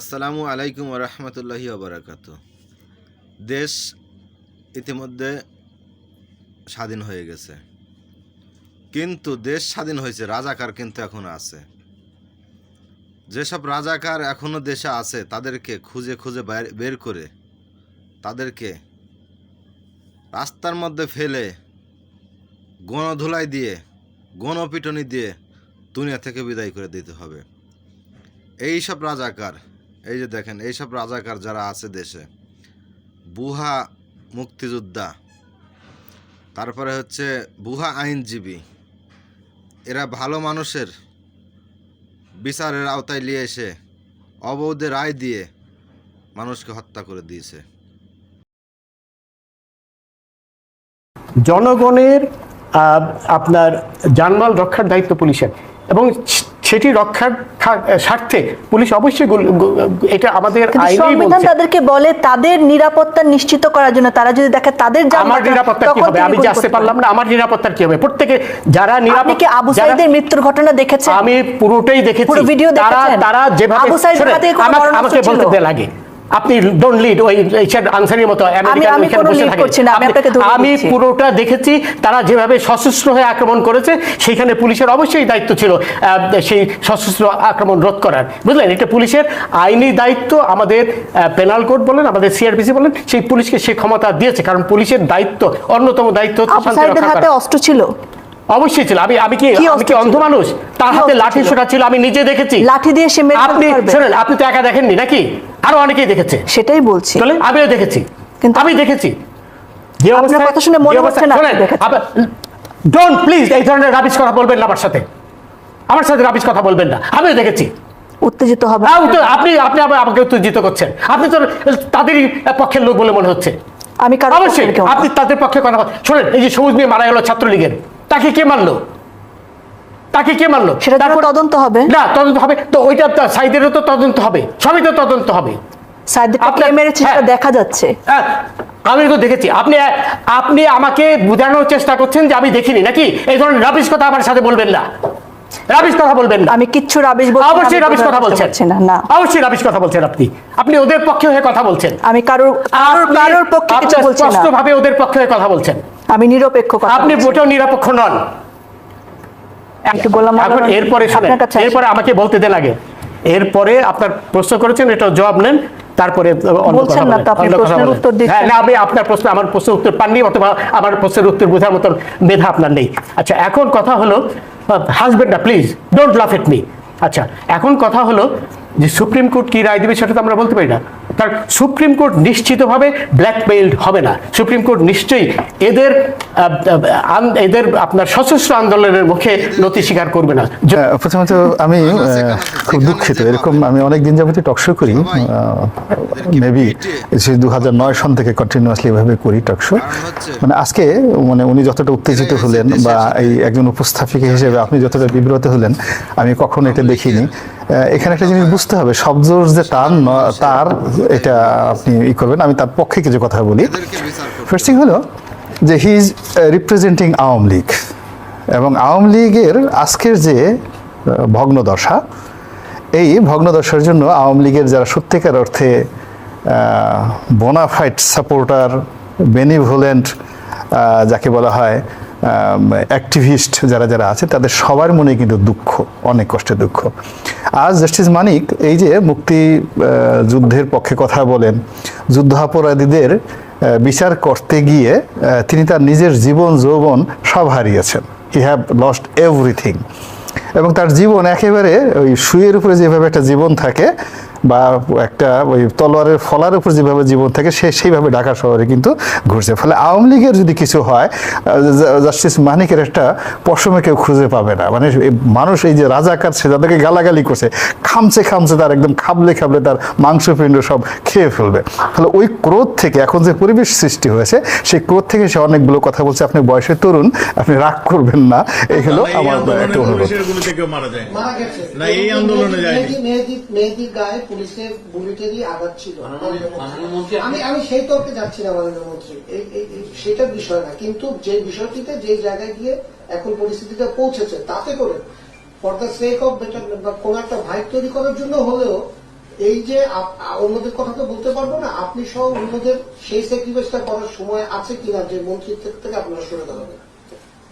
আসসালামু আলাইকুম রহমতুল্লাহি ওবরাকাত দেশ ইতিমধ্যে স্বাধীন হয়ে গেছে। কিন্তু দেশ স্বাধীন হয়েছে, রাজাকার কিন্তু এখনও আছে। যেসব রাজাকার এখনও দেশে আছে, তাদেরকে খুঁজে খুঁজে বের করে তাদেরকে রাস্তার মধ্যে ফেলে, গণধুলাই দিয়ে, গণপিটনি দিয়ে দুনিয়া থেকে বিদায় করে দিতে হবে। এই সব রাজাকার এই যে দেখেন, এইসব রাজাকার যারা আছে দেশে, বুহা মুক্তিযোদ্ধা, তারপরে হচ্ছে বুহা আইনজীবী, এরা ভালো মানুষের বিচারের আওতায় নিয়ে এসে অবৈধ রায় দিয়ে মানুষকে হত্যা করে দিয়েছে। জনগণের আপনার জানমাল রক্ষার দায়িত্ব পুলিশের এবং সেটি রক্ষার স্বার্থে পুলিশ অবশ্যই এটা আমাদের সংবিধান তাদেরকে বলে তাদের নিরাপত্তা নিশ্চিত করার জন্য তারা যদি দেখে তাদের আমার নিরাপত্তা কি হবে? আমি যে আসতে পারলাম না আমার নিরাপত্তার কি হবে? প্রত্যেকে যারা আপনি কি আবু সাইদের মৃত্যুর ঘটনা দেখেছেন? আমি পুরোটাই দেখেছি। পুরো ভিডিও তারা দেখেছেন? তারা যেভাবে আবু সাইদের হাতে আমাকে- বলতে লাগে। আপনি ডোন্ট লিড ওই এইসব আনসারের মতো আমি। পুরোটা দেখেছি তারা যেভাবে সশস্ত্র হয়ে আক্রমণ করেছে সেখানে পুলিশের অবশ্যই দায়িত্ব ছিল সেই সশস্ত্র আক্রমণ রোধ করার বুঝলেন এটা পুলিশের আইনি দায়িত্ব আমাদের পেনাল কোড বলেন আমাদের সিআরপিসি বলেন সেই পুলিশকে সেই ক্ষমতা দিয়েছে কারণ পুলিশের দায়িত্ব অন্যতম দায়িত্ব হচ্ছে। অস্ত্র ছিল অবশ্যই ছিল। আমি আমি কি আমি কি অন্ধ মানুষ? তার হাতে লাঠি ছোটা ছিল আমি নিজে দেখেছি। লাঠি দিয়ে সে মেরে আপনি? শুনেন আপনি তো একা দেখেননি নাকি? আরও অনেকেই দেখেছে। সেটাই বলছি। চলে আমিও দেখেছি। কিন্তু- আমি দেখেছি। যে অবস্থায়- কথা শুনে মনে হচ্ছে না ডোন্ট প্লিজ এই ধরনের রাবিশ কথা বলবেন না আমার সাথে। আমার সাথে রাবিশ কথা বলবেন না। আমিও দেখেছি। উত্তেজিত হবে। হ্যাঁ, আপনি আপনি আবার আমাকে উত্তেজিত করছেন। আপনি তো তাদেরই পক্ষের লোক বলে মনে হচ্ছে। আমি অবশ্যই। আপনি তাদের পক্ষে কথা শোনেন এই যে সবুজ নিয়ে মারা গেল ছাত্রলীগের। তাকে কে মারলো? তাকে কে মারলো? সেটা তারপর- তদন্ত হবে। না তদন্ত হবে। তো ওইটা সাইদেরও তো তদন্ত হবে। সবই তো তদন্ত হবে। সাইদের মেরেছে সেটা হ্যাঁ। দেখা যাচ্ছে। হ্যাঁ, আমি তো দেখেছি। আপনি আপনি আমাকে বোঝানোর চেষ্টা করছেন যে আমি দেখিনি নাকি? এই ধরনের রাবিশ কথা আমার সাথে বলবেন না। রাবিশ কথা বলবেন না। আমি কিচ্ছু রাবিশ বলছি অবশ্যই রাবিশ কথা বলছেন। না না। অবশ্যই রাবিশ কথা বলছেন আপনি। আপনি ওদের পক্ষে হয়ে কথা বলছেন। আমি কারোর কারোর পক্ষে কিছু বলছি না। স্পষ্টভাবে ওদের পক্ষে হয়ে কথা বলছেন। আমি নিরপেক্ষ কথা আপনি। মোটেও নিরপেক্ষ নন একটু গোলাম এখন এরপরে। এরপরে আমাকে বলতে দেন আগে এরপরে আপনার প্রশ্ন করেছেন এটা জবাব নেন তারপরে। হ্যাঁ না আমি আপনার প্রশ্ন আমার প্রশ্নের উত্তর পাননি অথবা আমার প্রশ্নের উত্তর বোঝার মতন মেধা আপনার নেই আচ্ছা এখন কথা হলো হাজবেন্ড না প্লিজ ডোন্ট লাফ এট মি আচ্ছা এখন কথা হলো যে সুপ্রিম কোর্ট কি রায় দেবে সেটা তো আমরা বলতে পারি না। কারণ সুপ্রিম কোর্ট নিশ্চিতভাবে ব্ল্যাকমেইলড হবে না। সুপ্রিম কোর্ট নিশ্চয়ই এদের এদের আপনার সশস্ত্র আন্দোলনের মুখে নতি স্বীকার করবে না। প্রথমত আমি আহ, খুব দুঃখিত। এরকম আমি অনেক দিন যাবতীয় টকশো করি। মেবি সেই দু হাজার নয় সন থেকে কন্টিনিউয়াসলি এভাবে করি টকশো মানে আজকে মানে উনি যতটা উত্তেজিত হলেন বা এই একজন উপস্থাপিকা হিসেবে আপনি যতটা বিব্রত হলেন আমি কখনো এটা দেখিনি। এখানে একটা জিনিস বুঝতে হবে শব্দর যে টান তার, এটা আপনি ই করবেন। আমি তার পক্ষে কিছু কথা বলি। ফার্স্ট থিং হলো যে he is representing Awami League. এবং আওয়ামী লীগের আজকের যে ভগ্নদশা, এই ভগ্নদশার জন্য আওয়ামী লীগের যারা সত্যিকার অর্থে বোনাফাইট সাপোর্টার বেনিভোলেন্ট যাকে বলা হয় অ্যাক্টিভিস্ট যারা যারা আছে, তাদের সবার মনে কিন্তু দুঃখ, অনেক কষ্টের দুঃখ। আজ জাস্টিস মানিক এই যে মুক্তি যুদ্ধের পক্ষে কথা বলেন, যুদ্ধাপরাধীদের বিচার করতে গিয়ে তিনি তার নিজের জীবন, যৌবন সব হারিয়েছেন। হি হ্যাভ লস্ট এভরিথিং এবং তার জীবন একেবারে ওই শুয়ের উপরে যেভাবে একটা জীবন থাকে বা একটা ওই তলোয়ারের ফলার উপর যেভাবে জীবন থাকে সে সেইভাবে ঢাকা শহরে কিন্তু ঘুরছে। ফলে আওয়ামী লীগের যদি কিছু হয় জাস্টিস মানিকের একটা পশমে কেউ খুঁজে পাবে না। মানে মানুষ এই যে রাজাকার সে যাদেরকে গালাগালি করছে। খামছে খামছে তার একদম খাবলে খাবলে তার মাংসপিণ্ড সব খেয়ে ফেলবে। ফলে ওই ক্রোধ থেকে এখন যে পরিবেশ সৃষ্টি হয়েছে সেই ক্রোধ থেকে সে অনেকগুলো কথা বলছে। আপনি বয়সে তরুণ আপনি রাগ করবেন না। এই হলো আমার একটা অনুরোধ। মারা যায় না এই আন্দোলনে যায়নি। পুলিশের বুলেটেরই আঘাত ছিল। আমি আমি সেই তর্কে যাচ্ছি না মাননীয় মন্ত্রী। সেটা বিষয় না কিন্তু যে বিষয়টিতে যে জায়গায় গিয়ে এখন পরিস্থিতিতে পৌঁছেছে তাতে করে for the sake of better বা কোন একটা ভাইব তৈরি করার জন্য হলেও এই যে অন্যদের কথা তো বলতে পারব না আপনি সহ অন্যদের সেই স্যাক্রিফাইসটা করার সময় আছে কিনা যে মন্ত্রিত্ব থেকে আপনারা সরে দাঁড়াবেন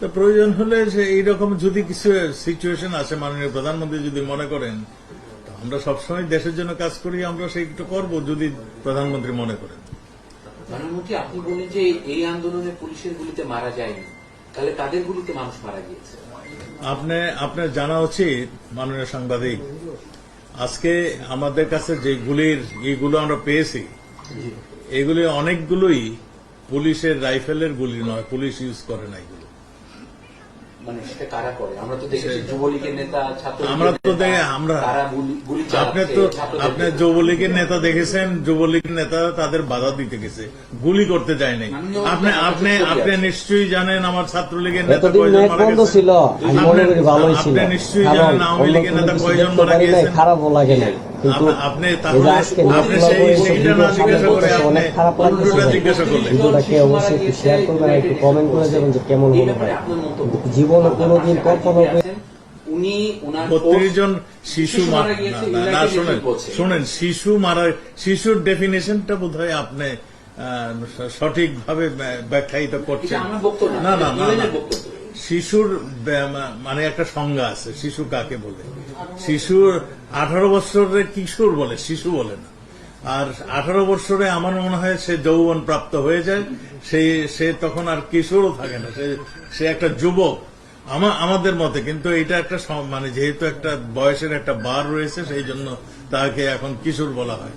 তো প্রয়োজন হলে যে এইরকম যদি কিছু সিচুয়েশন আছে মাননীয় প্রধানমন্ত্রী যদি মনে করেন আমরা সবসময় দেশের জন্য কাজ করি আমরা সেইটা করব যদি প্রধানমন্ত্রী মনে করেন। প্রধানমন্ত্রী আপনি বলেন যে এই আন্দোলনে পুলিশের গুলিতে মারা যায়নি। তাহলে তাদের গুলিতে মানুষ মারা গিয়েছে? আপনি আপনার জানা উচিত মাননীয় সাংবাদিক আজকে আমাদের কাছে যে গুলির এইগুলো আমরা পেয়েছি এগুলি অনেকগুলোই পুলিশের রাইফেলের গুলি নয় পুলিশ ইউজ করে না এগুলো। মানে সেটা কারা করে? আমরা তো দেখেছি যুবলীগের নেতা ছাত্র আমরা তো দেখে আমরা তারা গুলি গুলি আপনি তো আপনি যুবলীগের নেতা দেখেছেন যুবলীগের নেতা তাদের বাধা দিতে গেছে গুলি করতে যায় নাই। আপনি আপনি আপনি নিশ্চয়ই জানেন আমার ছাত্রলীগের নেতা কয়জন মারা গেছে ছিল। আপনি নিশ্চয়ই জানেন আওয়ামী লীগের নেতা কয়জন মারা খারাপও লাগে নাই। কিন্তু অনেক খারাপ লাগতেছে ভিডিওটাকে অবশ্যই একটু শেয়ার করবেন আর একটু কমেন্ট করে যাবেন যে কেমন মনে হয়। জীবনে কোনোদিন উনি বত্রিশ জন শিশু না, শোনেন শোনেন শিশু মারা শিশুর ডেফিনেশনটা বোধ হয় আপনি আহ, সঠিকভাবে ব্যা- ব্যাখ্যায়িত করছেন। না না, না শিশুর মানে একটা সংজ্ঞা আছে, শিশু কাকে বলে? শিশুর আঠারো বছরের কিশোর বলে, শিশু বলে না। আর আঠারো বছরে আমার মনে হয় সে যৌবন প্রাপ্ত হয়ে যায়, সে সে তখন আর কিশোরও থাকে না, সে একটা যুবক। আমা- আমাদের মতে, কিন্তু এটা একটা মানে যেহেতু একটা বয়সের একটা বার রয়েছে, সেই জন্য তাকে এখন কিশোর বলা হয়।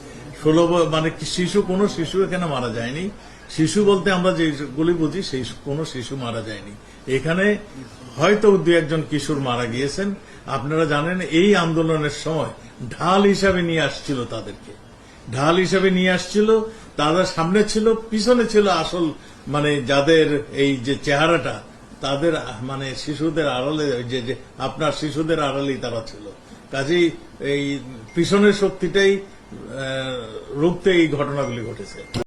ষোলো মানে শিশু কোনো শিশু এখানে মারা যায়নি? শিশু বলতে আমরা যেগুলি বুঝি, সেই কোনো শিশু মারা যায়নি। এখানে হয়তো দু একজন কিশোর মারা গিয়েছেন। আপনারা জানেন, এই আন্দোলনের সময় ঢাল হিসাবে নিয়ে আসছিল তাদেরকে। ঢাল হিসাবে নিয়ে আসছিল, তারা সামনে ছিল, পিছনে ছিল আসল মানে যাদের এই যে চেহারাটা, তাদের মানে শিশুদের আড়ালে যে আপনার শিশুদের আড়ালেই তারা ছিল। কাজেই এই পিছনের শক্তিটাই রুখতে এই ঘটনাগুলি ঘটেছে।